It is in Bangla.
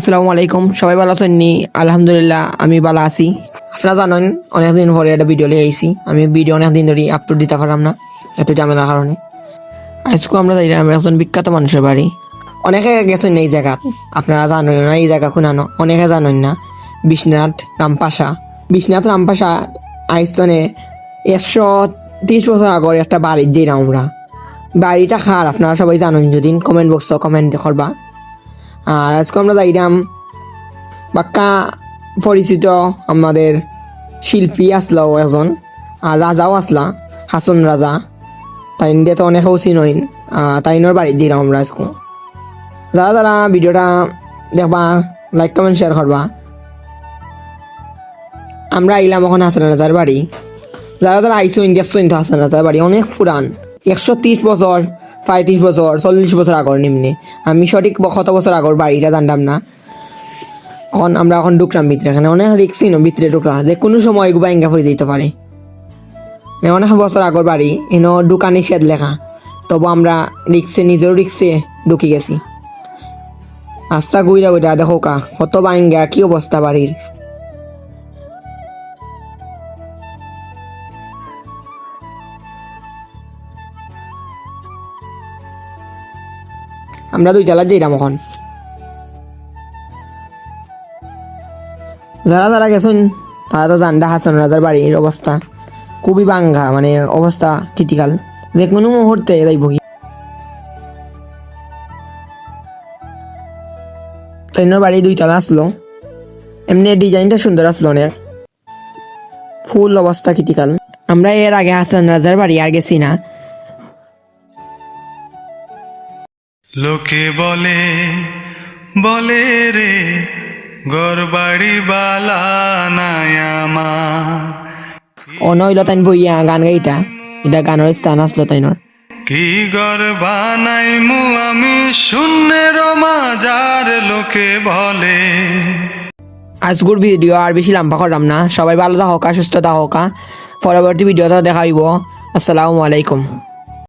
আসসালামু আলাইকুম, সবাই ভালো আছেন নি? আলহামদুলিল্লাহ, আমি ভালো আছি। আপনারা জানেন, অনেকদিন পরে একটা ভিডিও লিয়ে আইছি। আমি ভিডিও অনেকদিন ধরে আপলোড দিতে পারলাম না একটু ঝামেলার কারণে। আজকে আমরা যাই আমরা একজন বিখ্যাত মানুষের বাড়ি। অনেকে গেছেন এই জায়গা, আপনারা জানেন না, এই জায়গা খুনানো। অনেকে জানেন না, বিশ্বনাথ রামপাশা। বিশ্বনাথ রামপাশা আইস্তনে একশো তিরিশ বছর আগর একটা বাড়ির যে আমরা বাড়িটা খার আপনারা সবাই জানেন, যদি কমেন্ট বক্স কমেন্ট করবা। আর আজকে আমরা যাইলাম বাক্কা পরিচিত আমাদের শিল্পী আসলো একজন আর রাজাও আসলা, হাসন রাজা। তাই দিয়ে তো অনেক অনেকেও চিনইন তাইনোর বাড়ি দিলাম আমরা আজকে। যারা যারা ভিডিওটা দেখবা লাইক কমেন্ট শেয়ার করবা। আমরা আইলাম এখন হাসান রাজার বাড়ি। যারা যারা আইসো ইন্ডিয়া তো হাসান রাজার বাড়ি, অনেক পুরান। একশো তিরিশ বছর পঁয়ত্রিশ বছর, চল্লিশ বছর আগর নিম্নে। আমি সঠিক কত বছর আগর বাড়িটা জানতাম না। এখন আমরা এখন ঢুকলাম ভিতরে এখানে অনেক রিক্সি ন ভিতরে ঢুকলাম। যে কোনো সময় এগুলো ইঙ্গা করে দিতে পারে। অনেক বছর আগর বাড়ি এন দোকানে শেদ লেখা। তবু আমরা রিক্সে নিজের রিক্সে ঢুকে গেছি। আস্তা গুইরা গুইরা, দেখো কা, কত বাইঙ্গা, কি অবস্থা বাড়ির আমরা দুই চালা যাইলাম এখন। যারা যারা গেছেন, তারা তো জানডা হাসান রাজার বাড়ির অবস্থা। খুবই বাঙ্গা মানে অবস্থা ক্রিটিক্যাল যে কোনো মুহূর্তে যাইব কি? বাড়ি দুই তালা আসলো। এমনি ডিজাইনটা সুন্দর আসলো অনেক। ফুল অবস্থা ক্রিটিক্যাল আমরা এর আগে হাসান রাজার বাড়ি আর গেছি না। লোকে বলে বলে রে গরবাড়ি বালা নাই আমার। অনইল তাইন বইয়া গান গাইতা এটা গানের স্থান আসলো তাইনর কি গর বানাই মু আমি শূন্যের মাজার লোকে বলে। আজগুর ভিডিও আর বেশি লম্বা করলাম না। সবাই ভালো থাকা সুস্থ থাকা পরবর্তী ভিডিওটা দেখা হইব। আসসালামু আলাইকুম।